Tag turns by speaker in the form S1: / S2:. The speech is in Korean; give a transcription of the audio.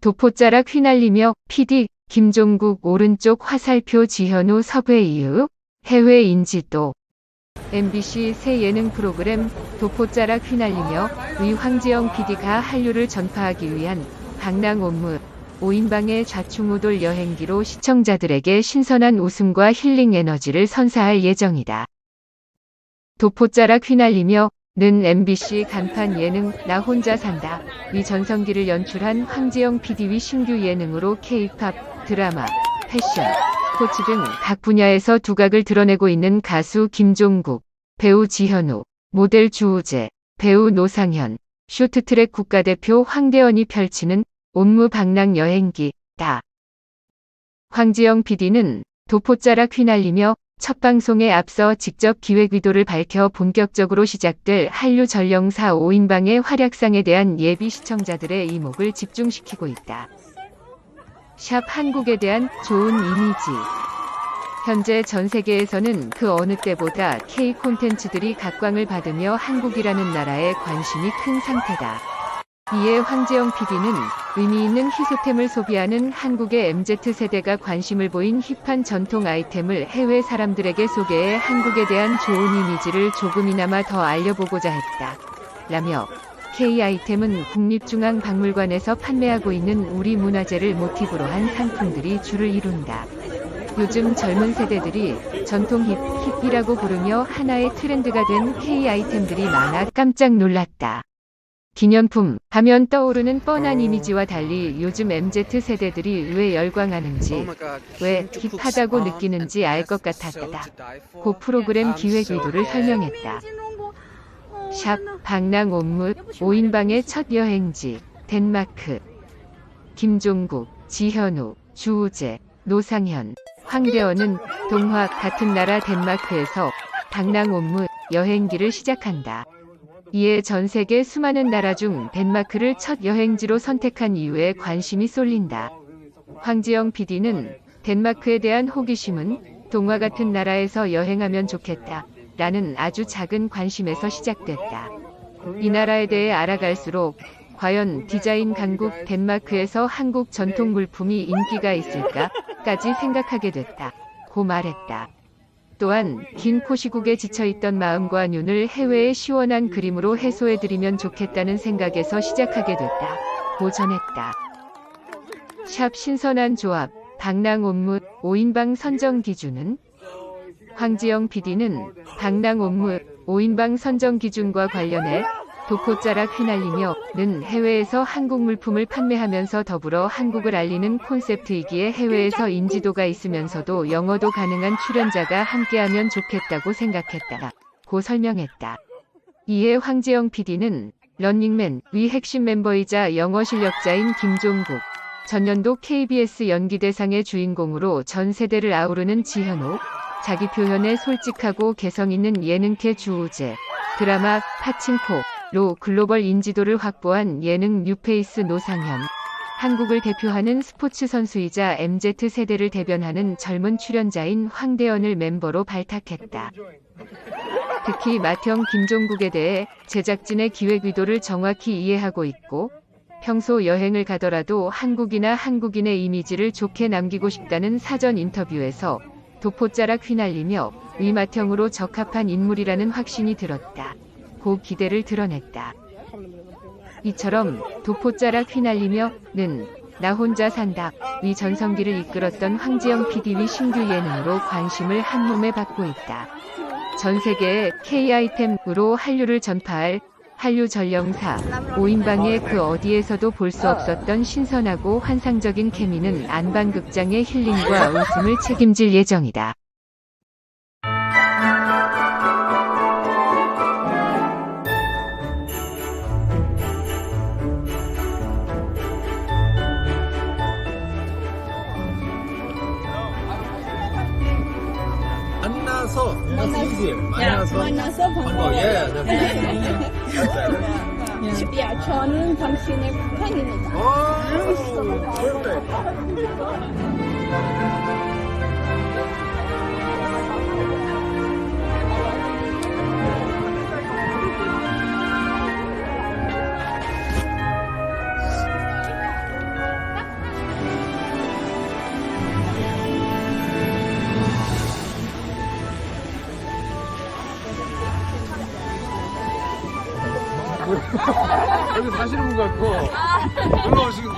S1: 도포자락 휘날리며 PD 김종국 오른쪽 화살표 지현우 섭외 이후 해외 인지도 MBC 새 예능 프로그램 도포자락 휘날리며 위 황지영 PD가 한류를 전파하기 위한 강낭 옴무 5인방의 좌충우돌 여행기로 시청자들에게 신선한 웃음과 힐링 에너지를 선사할 예정이다. 도포자락 휘날리며 는 MBC 간판 예능 나 혼자 산다 위 전성기를 연출한 황지영 PD위 신규 예능으로 K-팝, 드라마, 패션, 스포츠 등 각 분야에서 두각을 드러내고 있는 가수 김종국, 배우 지현우, 모델 주우재, 배우 노상현, 쇼트트랙 국가대표 황대원이 펼치는 옴무방랑 여행기 다. 황지영 PD는 도포자락 휘날리며 첫 방송에 앞서 직접 기획 의도를 밝혀 본격적으로 시작될 한류 전령사 5인방의 활약상에 대한 예비 시청자들의 이목을 집중시키고 있다. 샵 한국에 대한 좋은 이미지. 현재 전 세계에서는 그 어느 때보다 K 콘텐츠들이 각광을 받으며 한국이라는 나라에 관심이 큰 상태다. 이에 황재영 PD는 의미 있는 희소템을 소비하는 한국의 MZ세대가 관심을 보인 힙한 전통 아이템을 해외 사람들에게 소개해 한국에 대한 좋은 이미지를 조금이나마 더 알려보고자 했다. 라며 K 아이템은 국립중앙박물관에서 판매하고 있는 우리 문화재를 모티브로 한 상품들이 주를 이룬다. 요즘 젊은 세대들이 전통 힙, 힙이라고 부르며 하나의 트렌드가 된 K 아이템들이 많아 깜짝 놀랐다. 기념품 하면 떠오르는 뻔한 이미지와 달리 요즘 MZ 세대들이 왜 열광하는지 왜 힙하다고 느끼는지 알 것 같았다. 고 프로그램 기획 의도를 설명했다. 샵 방랑 옴무 5인방의 첫 여행지 덴마크 김종국, 지현우, 주우재, 노상현, 황대원은 동화 같은 나라 덴마크에서 방랑 옴무 여행기를 시작한다. 이에 전 세계 수많은 나라 중 덴마크를 첫 여행지로 선택한 이유에 관심이 쏠린다. 황지영 PD는 덴마크에 대한 호기심은 동화 같은 나라에서 여행하면 좋겠다. 라는 아주 작은 관심에서 시작됐다. 이 나라에 대해 알아갈수록 과연 디자인 강국 덴마크에서 한국 전통 물품이 인기가 있을까?까지 생각하게 됐다. 고 말했다. 또한 긴 코시국에 지쳐있던 마음과 눈을 해외의 시원한 그림으로 해소해드리면 좋겠다는 생각에서 시작하게 됐다. 고 전했다. 샵 신선한 조합, 방랑 옴무 5인방 선정 기준은 황지영 PD는 방랑 옴무 5인방 선정 기준과 관련해 도포자락 휘날리며 는 해외에서 한국 물품을 판매하면서 더불어 한국을 알리는 콘셉트이기에 해외에서 인지도가 있으면서도 영어도 가능한 출연자가 함께하면 좋겠다고 생각했다. 고 설명했다. 이에 황재영 PD는 런닝맨 위 핵심 멤버이자 영어 실력자인 김종국, 전년도 KBS 연기대상의 주인공으로 전 세대를 아우르는 지현우, 자기 표현에 솔직하고 개성 있는 예능캐 주우재, 드라마 파친코 로 글로벌 인지도를 확보한 예능 뉴페이스 노상현, 한국을 대표하는 스포츠 선수이자 MZ세대를 대변하는 젊은 출연자인 황대현을 멤버로 발탁했다. 특히 맏형 김종국에 대해 제작진의 기획 의도를 정확히 이해하고 있고 평소 여행을 가더라도 한국이나 한국인의 이미지를 좋게 남기고 싶다는 사전 인터뷰에서 도포자락 휘날리며 위맏형으로 적합한 인물이라는 확신이 들었다. 고 기대를 드러냈다. 이처럼 도포자락 휘날리며 는 나 혼자 산다 위 전성기를 이끌었던 황지영 PD위 신규 예능으로 관심을 한몸에 받고 있다. 전 세계의 K 아이템으로 한류를 전파할 한류 전령사 5인방의 그 어디에서도 볼 수 없었던 신선하고 환상적인 케미는 안방극장의 힐링과 웃음을 책임질 예정이다.
S2: 만나서
S3: 만나서
S2: 한번
S3: 반가워요.
S2: 예, that's that's better.
S3: 10야, 저는 당신의 팬입니다.
S2: Oh, perfect. 여기 사시는 분 같고. 놀러 오시고.